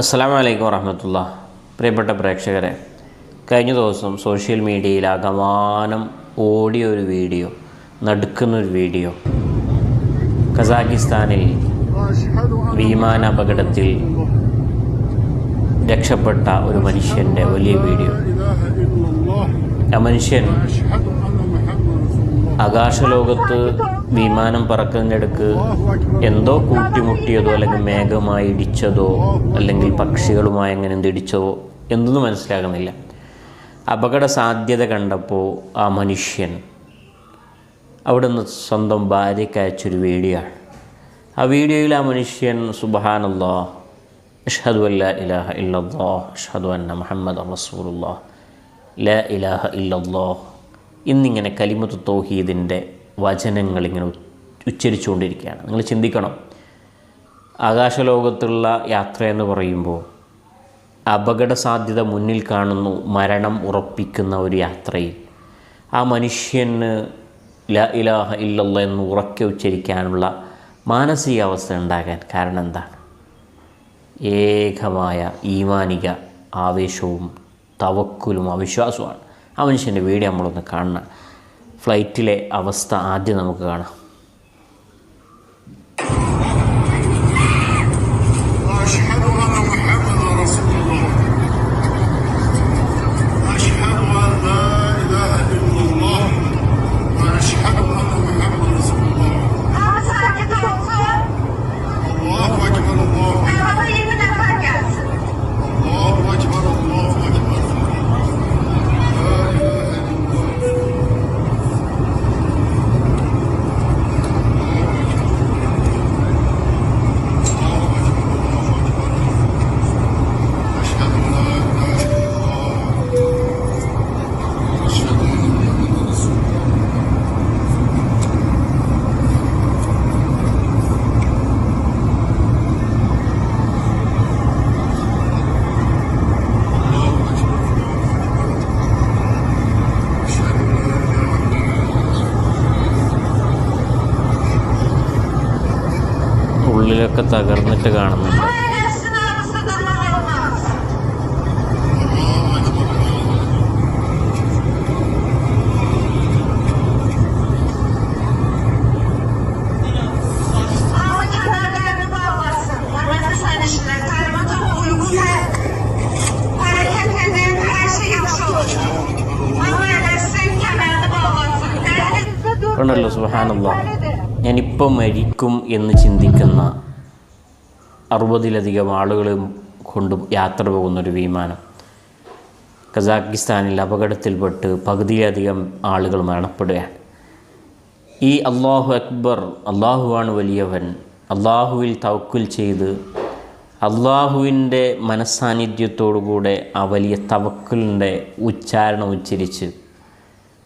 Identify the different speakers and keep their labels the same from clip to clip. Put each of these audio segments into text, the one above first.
Speaker 1: അസ്സാം വലൈക്കും വറഹമത്തുള്ള. പ്രിയപ്പെട്ട പ്രേക്ഷകരെ കഴിഞ്ഞ ദിവസം സോഷ്യൽ മീഡിയയിൽ അകമാനം ഓടിയ ഒരു വീഡിയോ നടുക്കുന്നൊരു വീഡിയോ കസാക്കിസ്ഥാനിൽ വിമാന അപകടത്തിൽ രക്ഷപ്പെട്ട ഒരു മനുഷ്യന്റെ വലിയ വീഡിയോ. ആ മനുഷ്യൻ ആകാശലോകത്ത് വിമാനം പറക്കുന്നിടക്ക് എന്തോ കൂട്ടിമുട്ടിയതോ അല്ലെങ്കിൽ മേഘമായി ഇടിച്ചതോ അല്ലെങ്കിൽ പക്ഷികളുമായി അങ്ങനെ എന്ത് ഇടിച്ചതോ എന്തൊന്നും മനസ്സിലാകുന്നില്ല. അപകട സാധ്യത കണ്ടപ്പോൾ ആ മനുഷ്യൻ അവിടെ നിന്ന് സ്വന്തം ഭാര്യയ്ക്ക് അയച്ചൊരു വീഡിയോ ആ വീഡിയോയിൽ ആ മനുഷ്യൻ സുബഹാനല്ലോ അഷ്ഹദു അല്ല ഇലാഹ ഇല്ലല്ലോ അഷ്ഹദു അന്ന മുഹമ്മദ് റസൂർ ല ഇലാഹ ഇല്ലല്ലാ ഇന്നിങ്ങനെ കലിമത്ത് തൗഹീദിന്റെ വചനങ്ങൾ ഇങ്ങനെ ഉച്ചരിച്ചുകൊണ്ടിരിക്കുകയാണ്. നിങ്ങൾ ചിന്തിക്കണം. ആകാശലോകത്തുള്ള യാത്ര എന്ന് പറയുമ്പോൾ അപകട സാധ്യത മുന്നിൽ കാണുന്നു മരണം ഉറപ്പിക്കുന്ന ഒരു യാത്രയിൽ. ആ മനുഷ്യന് ല ഇലാഹ ഇല്ലല്ല എന്ന് ഉറക്കെ ഉച്ചരിക്കാനുള്ള മാനസികാവസ്ഥ ഉണ്ടാകാൻ കാരണം എന്താണ്? ഏകമായ ഈമാനിക ആവേശവും തവക്കുലും അവിശ്വാസവുമാണ്. ആ മനുഷ്യന്റെ വീഡിയോ നമ്മളൊന്ന് കാണണം. ഫ്ലൈറ്റിലെ അവസ്ഥ ആദ്യം നമുക്ക് കാണാം. ഉള്ളിലൊക്കെ തകർന്നിട്ട് കാണുന്നുണ്ട്.
Speaker 2: കണ്ടല്ലോ സുഹാനല്ലോ
Speaker 1: ഉണ്ടല്ലോ സുഹാനുള്ള ഞാനിപ്പം മരിക്കും എന്ന് ചിന്തിക്കുന്ന അറുപതിലധികം ആളുകൾ കൊണ്ട് യാത്ര പോകുന്നൊരു വിമാനം. കസാക്കിസ്ഥാനിൽ അപകടത്തിൽപ്പെട്ട് പകുതിയിലധികം ആളുകൾ മരണപ്പെടുകയാണ്. ഈ അള്ളാഹു അക്ബർ അള്ളാഹുവാണ് വലിയവൻ. അള്ളാഹുവിൽ തവക്കുൽ ചെയ്ത് അള്ളാഹുവിന്റെ മനസ്സാന്നിധ്യത്തോടുകൂടെ ആ വലിയ തവക്കലിന്റെ ഉച്ചാരണം ഉച്ചരിച്ച്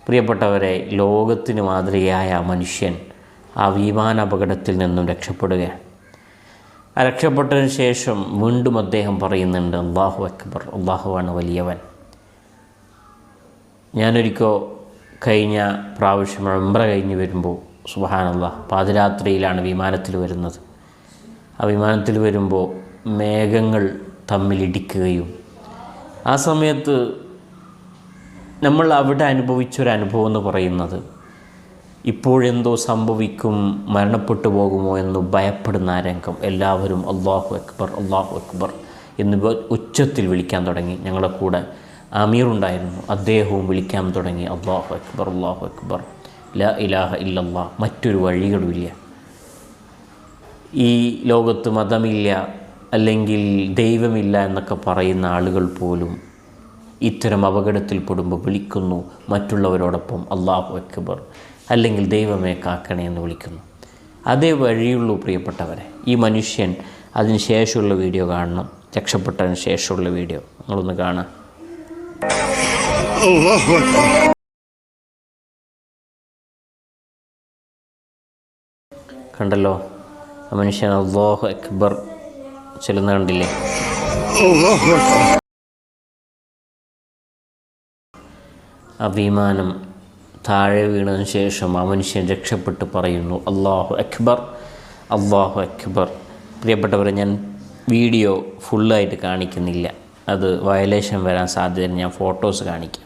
Speaker 1: പ്രിയപ്പെട്ടവരെ ലോകത്തിന് മാതൃകയായ മനുഷ്യൻ ആ വിമാന അപകടത്തിൽ നിന്നും രക്ഷപ്പെടുകയാണ് ആ രക്ഷപ്പെട്ടതിന് ശേഷം വീണ്ടും അദ്ദേഹം പറയുന്നുണ്ട് അള്ളാഹു അക്ബർ അള്ളാഹുവാണ് വലിയവൻ. ഞാനൊരിക്കൽ കഴിഞ്ഞ പ്രാവശ്യം ഉംറ കഴിഞ്ഞ് വരുമ്പോൾ സുബഹാനല്ല പാതിരാത്രിയിലാണ് വിമാനത്തിൽ വരുന്നത്. ആ വിമാനത്തിൽ വരുമ്പോൾ മേഘങ്ങൾ തമ്മിലിടിക്കുകയും ആ സമയത്ത് നമ്മൾ അവിടെ അനുഭവിച്ചൊരനുഭവം എന്ന് പറയുന്നത് ഇപ്പോഴെന്തോ സംഭവിക്കും മരണപ്പെട്ടു പോകുമോ എന്ന് ഭയപ്പെടുന്ന ആ രംഗം. എല്ലാവരും അള്ളാഹു അക്ബർ അള്ളാഹു അക്ബർ എന്നിവ ഉച്ചത്തിൽ വിളിക്കാൻ തുടങ്ങി. ഞങ്ങളുടെ കൂടെ അമീർ ഉണ്ടായിരുന്നു. അദ്ദേഹവും വിളിക്കാൻ തുടങ്ങി. അള്ളാഹു അക്ബർ അള്ളാഹു അക്ബർ. ല ഇലാഹ ഇല്ലല്ലാ മറ്റൊരു വഴികളുമില്ല. ഈ ലോകത്ത് മതമില്ല അല്ലെങ്കിൽ ദൈവമില്ല എന്നൊക്കെ പറയുന്ന ആളുകൾ പോലും ഇത്തരം അപകടത്തിൽപ്പെടുമ്പോൾ വിളിക്കുന്നു. മറ്റുള്ളവരോടൊപ്പം അള്ളാഹു അക്ബർ. അല്ലെങ്കിൽ ദൈവമേ കാക്കണേ എന്ന് വിളിക്കുന്നു. അതേ വഴിയുള്ളൂ പ്രിയപ്പെട്ടവരെ ഈ മനുഷ്യൻ അതിന് ശേഷമുള്ള വീഡിയോ കാണണം. രക്ഷപ്പെട്ടതിന് ശേഷമുള്ള വീഡിയോ നിങ്ങളൊന്ന് കാണാം. കണ്ടല്ലോ ആ മനുഷ്യൻ അള്ളാഹു അക്ബർ. ചെല്ലുന്ന കണ്ടില്ലേ? അഭിമാനം താഴെ വീണതിന് ശേഷം ആ മനുഷ്യൻ രക്ഷപ്പെട്ട് പറയുന്നു അള്ളാഹു അക്ബർ അള്ളാഹു അക്ബർ. പ്രിയപ്പെട്ടവരെ ഞാൻ വീഡിയോ ഫുള്ളായിട്ട് കാണിക്കുന്നില്ല. അത് വയലേഷൻ വരാൻ സാധ്യത ഞാൻ ഫോട്ടോസ് കാണിക്കാം.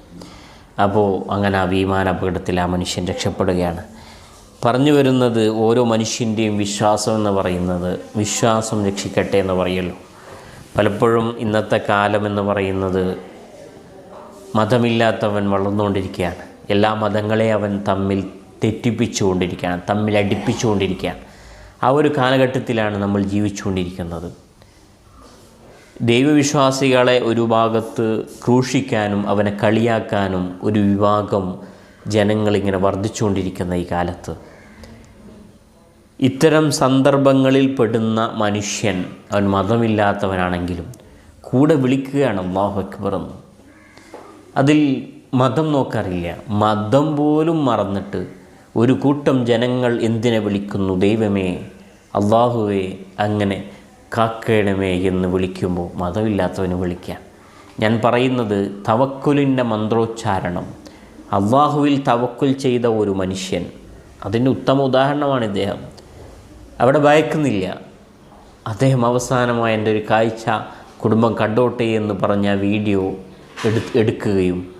Speaker 1: അപ്പോൾ അങ്ങനെ ആ വിമാന അപകടത്തിൽ ആ മനുഷ്യൻ രക്ഷപ്പെടുകയാണ്. പറഞ്ഞു വരുന്നത് ഓരോ മനുഷ്യന്റെയും വിശ്വാസം എന്ന് പറയുന്നത് വിശ്വാസം രക്ഷിക്കട്ടെ എന്ന് പറയല്ലോ പലപ്പോഴും ഇന്നത്തെ കാലമെന്ന് പറയുന്നത് മതമില്ലാത്തവൻ വളർന്നുകൊണ്ടിരിക്കുകയാണ്. എല്ലാ മതങ്ങളെ അവൻ തമ്മിൽ തെറ്റിപ്പിച്ചുകൊണ്ടിരിക്കുകയാണ് തമ്മിൽ അടുപ്പിച്ചുകൊണ്ടിരിക്കുകയാണ്. ആ ഒരു കാലഘട്ടത്തിലാണ് നമ്മൾ ജീവിച്ചുകൊണ്ടിരിക്കുന്നത്. ദൈവവിശ്വാസികളെ ഒരു ഭാഗത്ത് ക്രൂശിക്കാനും അവനെ കളിയാക്കാനും ഒരു വിഭാഗം ജനങ്ങളിങ്ങനെ വർദ്ധിച്ചുകൊണ്ടിരിക്കുന്ന ഈ കാലത്ത്. ഇത്തരം സന്ദർഭങ്ങളിൽ പെടുന്ന മനുഷ്യൻ അവൻ മതമില്ലാത്തവനാണെങ്കിലും കൂടെ വിളിക്കുകയാണ് അള്ളാഹു അക്ബർ എന്ന്. അതിൽ മതം നോക്കാറില്ല. മതം പോലും മറന്നിട്ട് ഒരു കൂട്ടം ജനങ്ങൾ എന്തിനെ വിളിക്കുന്നു? ദൈവമേ അള്ളാഹുവേ അങ്ങനെ കാക്കേണമേ എന്ന് വിളിക്കുമ്പോൾ മതമില്ലാത്തവന് വിളിക്കാം. ഞാൻ പറയുന്നത് തവക്കുലിന്റെ മന്ത്രോച്ചാരണം. അള്ളാഹുവിൽ തവക്കുൽ ചെയ്ത ഒരു മനുഷ്യൻ. അതിന്റെ ഉത്തമ ഉദാഹരണമാണ് ഇദ്ദേഹം. അവിടെ ഭയക്കുന്നില്ല. അദ്ദേഹം അവസാനമായ എന്റെ ഒരു കാഴ്ച കുടുംബം കണ്ടോട്ടെ എന്ന് പറഞ്ഞ വീഡിയോ എടു എടുക്കുകയും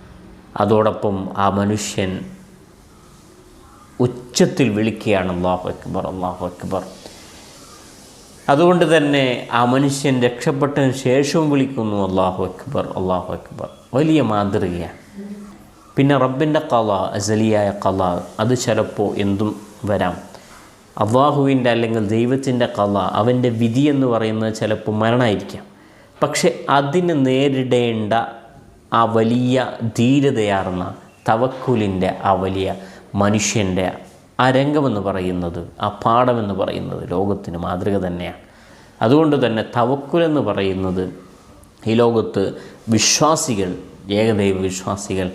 Speaker 1: അതോടൊപ്പം ആ മനുഷ്യൻ ഉച്ചത്തിൽ വിളിക്കുകയാണ് അള്ളാഹു അക്ബർ അള്ളാഹു അക്ബർ. അതുകൊണ്ട് തന്നെ ആ മനുഷ്യൻ രക്ഷപ്പെട്ടതിന് ശേഷവും വിളിക്കുന്നു അള്ളാഹു അക്ബർ അള്ളാഹു അക്ബർ. വലിയ മാതൃകയാണ്. പിന്നെ റബ്ബിന്റെ കല അസലിയായ കല അത് ചിലപ്പോൾ എന്തും വരാം. അള്ളാഹുവിന്റെ അല്ലെങ്കിൽ ദൈവത്തിന്റെ കല അവന്റെ വിധി എന്ന് പറയുന്നത് ചിലപ്പോൾ മരണമായിരിക്കാം. പക്ഷെ അതിന് നേരിടേണ്ട ആ വലിയ ധീരതയാർന്ന തവക്കുലിന്റെ ആ വലിയ മനുഷ്യന്റെ ആ രംഗമെന്ന് പറയുന്നത് ആ പാഠമെന്ന് പറയുന്നത് ലോകത്തിന് മാതൃക തന്നെയാണ്. അതുകൊണ്ട് തന്നെ തവക്കുലെന്ന് പറയുന്നത് ഈ ലോകത്ത് വിശ്വാസികൾ ഏകദൈവ വിശ്വാസികൾ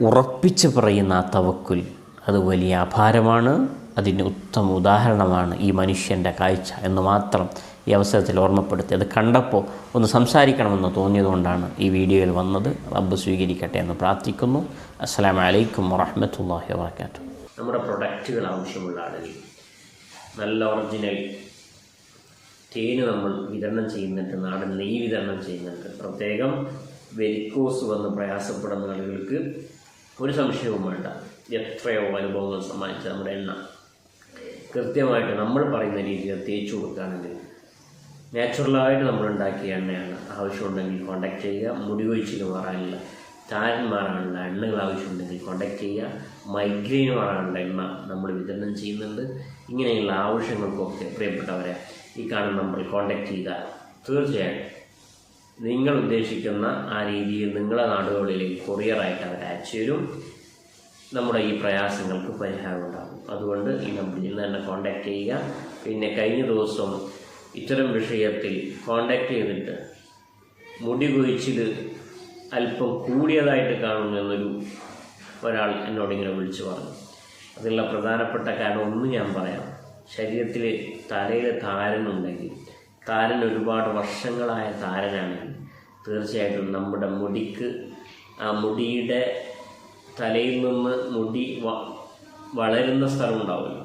Speaker 1: ഉറപ്പിച്ച് പറയുന്ന ആ തവക്കുൽ. അത് വലിയ അപാരമാണ് അതിന്റെ ഉത്തമ ഉദാഹരണമാണ് ഈ മനുഷ്യന്റെ കാഴ്ച എന്ന് മാത്രം ഈ അവസരത്തിൽ ഓർമ്മപ്പെടുത്തി അത് കണ്ടപ്പോൾ ഒന്ന് സംസാരിക്കണമെന്ന് തോന്നിയതുകൊണ്ടാണ് ഈ വീഡിയോയിൽ വന്നത്. റബ്ബ് സ്വീകരിക്കട്ടെ എന്ന് പ്രാർത്ഥിക്കുന്നു. അസ്സാം വലൈക്കും വറഹമത്തല്ലാഹി വബറകാതുഹു. നമ്മുടെ പ്രൊഡക്റ്റുകൾ ആവശ്യമുള്ള ആളുകൾ. നല്ല ഒറിജിനൽ തേന് നമ്മൾ വിതരണം ചെയ്യുന്നുണ്ട് നാടൻ നെയ്യ് വിതരണം ചെയ്യുന്നുണ്ട്. പ്രത്യേകം വെരിക്കോസ് വന്ന് പ്രയാസപ്പെടുന്ന ആളുകൾക്ക് ഒരു സംശയവും വേണ്ട. എത്രയോ അനുഭവങ്ങൾ സമ്മാനിച്ച നമ്മുടെ എണ്ണ. കൃത്യമായിട്ട് നമ്മൾ പറയുന്ന രീതിയിൽ തേച്ചു കൊടുക്കുകയാണെങ്കിൽ നാച്ചുറലായിട്ട് നമ്മൾ ഉണ്ടാക്കിയ എണ്ണയാണ്. ആവശ്യമുണ്ടെങ്കിൽ കോൺടാക്ട് ചെയ്യുക. മുടി കൊഴിച്ചിൽ മാറാനുള്ള താരൻ മാറാനുള്ള എണ്ണകൾ ആവശ്യമുണ്ടെങ്കിൽ കോൺടാക്ട് ചെയ്യുക. മൈഗ്രെയിൻ മാറാനുള്ള എണ്ണ നമ്മൾ വിതരണം ചെയ്യുന്നുണ്ട്. ഇങ്ങനെയുള്ള ആവശ്യങ്ങൾക്കൊക്കെ പ്രിയപ്പെട്ടവരെ ഈ കാണുന്ന നമ്പറിൽ കോൺടാക്ട് ചെയ്താൽ തീർച്ചയായും നിങ്ങൾ ഉദ്ദേശിക്കുന്ന ആ രീതിയിൽ നിങ്ങളുടെ നാടുകളിലേക്ക് കൊറിയറായിട്ട് അവർ അയച്ചു തരും. നമ്മുടെ ഈ പ്രയാസങ്ങൾക്ക് പരിഹാരം ഉണ്ടാകും. അതുകൊണ്ട് ഈ നമ്പറിൽ നിന്ന് തന്നെ കോണ്ടാക്ട് ചെയ്യുക. പിന്നെ കഴിഞ്ഞ ദിവസം ഇത്തരം വിഷയത്തിൽ കോണ്ടാക്ട് ചെയ്തിട്ട് മുടി കൊഴിച്ചിൽ അല്പം കൂടിയതായിട്ട് കാണുന്നു എന്നൊരു ഒരാൾ എന്നോട് ഇങ്ങനെ വിളിച്ചു പറഞ്ഞു. അതിനുള്ള പ്രധാനപ്പെട്ട കാരണം ഒന്ന് ഞാൻ പറയാം. ശരീരത്തിൽ തലയിൽ താരനുണ്ടെങ്കിൽ താരൻ ഒരുപാട് വർഷങ്ങളായ താരനാണെങ്കിൽ തീർച്ചയായിട്ടും നമ്മുടെ മുടിക്ക് ആ മുടിയുടെ തലയിൽ നിന്ന് മുടി വളരുന്ന സ്ഥലം ഉണ്ടാവുമല്ലോ.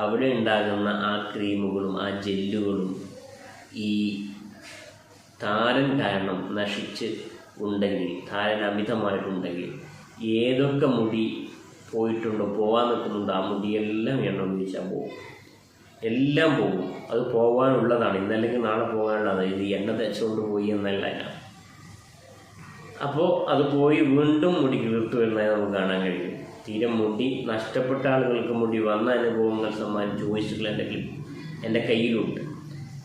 Speaker 1: അവിടെ ഉണ്ടാകുന്ന ആ ക്രീമുകളും ആ ജെല്ലുകളും ഈ താരൻ കാരണം നശിച്ച് ഉണ്ടെങ്കിൽ താരൻ അമിതമായിട്ടുണ്ടെങ്കിൽ ഏതൊക്കെ മുടി പോയിട്ടുണ്ടോ പോകാൻ നിൽക്കുന്നുണ്ടോ ആ മുടിയെല്ലാം എണ്ണ ഉപയോഗിച്ചാൽ പോകും എല്ലാം പോകും അത് പോകാനുള്ളതാണ് ഇന്നല്ലെങ്കിൽ നാളെ പോകാനുള്ളതാണ്. ഇത് എണ്ണ തേച്ചുകൊണ്ട് പോയി എന്നല്ല അപ്പോൾ അത് പോയി വീണ്ടും മുടി വീർത്തു വരുന്നതായി നമുക്ക് കാണാൻ കഴിയും. തീരെ മുടി നഷ്ടപ്പെട്ട ആളുകൾക്ക് മുടി വന്ന അനുഭവങ്ങൾ സമ്മാനിച്ച്. വോയിസുകൾ എന്റെ ക്ലിപ്പ് എന്റെ കയ്യിലുണ്ട്.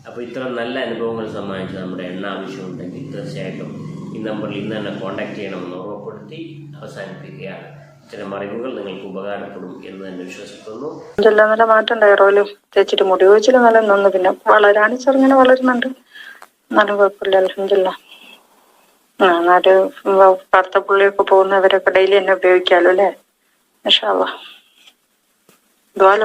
Speaker 1: അപ്പോൾ ഇത്ര നല്ല അനുഭവങ്ങൾ സമ്മാനിച്ച് നമ്മുടെ എണ്ണ ആവശ്യമുണ്ടെങ്കിൽ തീർച്ചയായിട്ടും ഈ നമ്പറിൽ ഇന്ന് തന്നെ കോൺടാക്ട് ചെയ്യണമെന്ന് ഓർമ്മപ്പെടുത്തി അവസാനിപ്പിക്കുകയാണ്. ഇത്തരം അറിവുകൾ നിങ്ങൾക്ക് ഉപകാരപ്പെടും എന്ന് തന്നെ വിശ്വസിക്കുന്നു.
Speaker 3: ഇതെല്ലാം നല്ല മാറ്റം ഉണ്ടായിരുന്നല്ലോ തേച്ചിട്ട് മുടി കൊഴിച്ചിൽ നല്ല നിന്ന്. പിന്നെ വളരാണ് ചെറുങ്ങനെ വളരുന്നുണ്ട്. നല്ല കുഴപ്പമില്ല അലഹമില്ല ആ എന്നാൽ പുള്ളിയൊക്കെ പോകുന്നവരൊക്കെ ഡെയിലി തന്നെ ഉപയോഗിക്കാലോ അല്ലേ? ማሻአላህ በኋላ